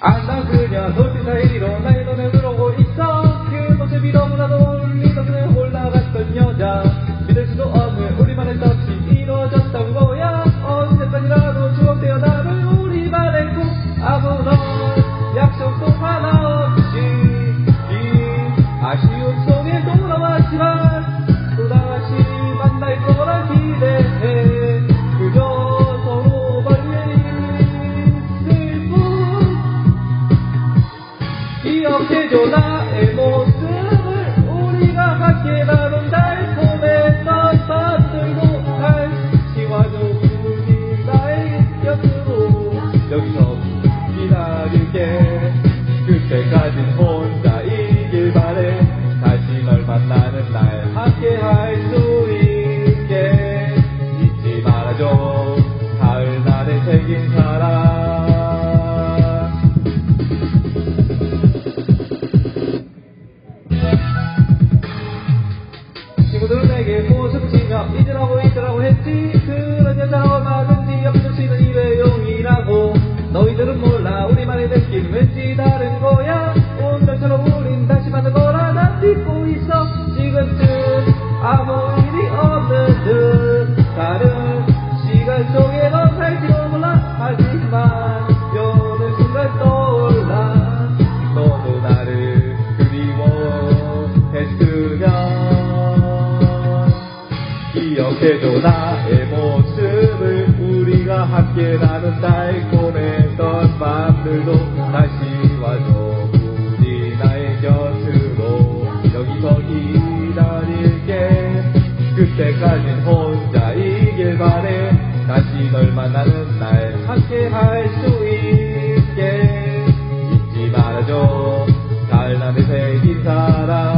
안나 그녀 돌진 사이로 나의 눈에 들어오고 있어. 그 모습이 너무나도 어울리던 그녀 올라갔던 여자. 믿을 수도 기억해줘 나의 모습을 우리가 함께 나눈 달콤했던 밤들도 다시 와줘. 우리 나의 곁으로 여기서 기다릴게. 그때까진 혼자이길 바래. 다시 널 만나는 날 함께 할 수 있게 잊지 말아줘. 가을 날에 새긴 사 친구들은 내게 모습 치며 잊으라고 잊으라고 했지? 그런 여자는 얼마든지 옆에 치는 일회용이라고 너희들은 몰라. 우리만의 느낌 왠지 다른 거야. 운명처럼 우린 다시 만난 거라. 난 믿고 있어. 지금쯤 아무 일이 없는 듯. 다른 시간 속에 넌 살지도 몰라. 하지만 기억해줘 나의 모습을 우리가 함께 나눈 달콤했던 밤들도 다시 와줘. 우리 나의 곁으로 여기서 기다릴게. 그때까진 혼자이길 바래. 다시 널 만나는 날 함께 할 수 있게. 잊지 말아줘. 날에 새긴 사랑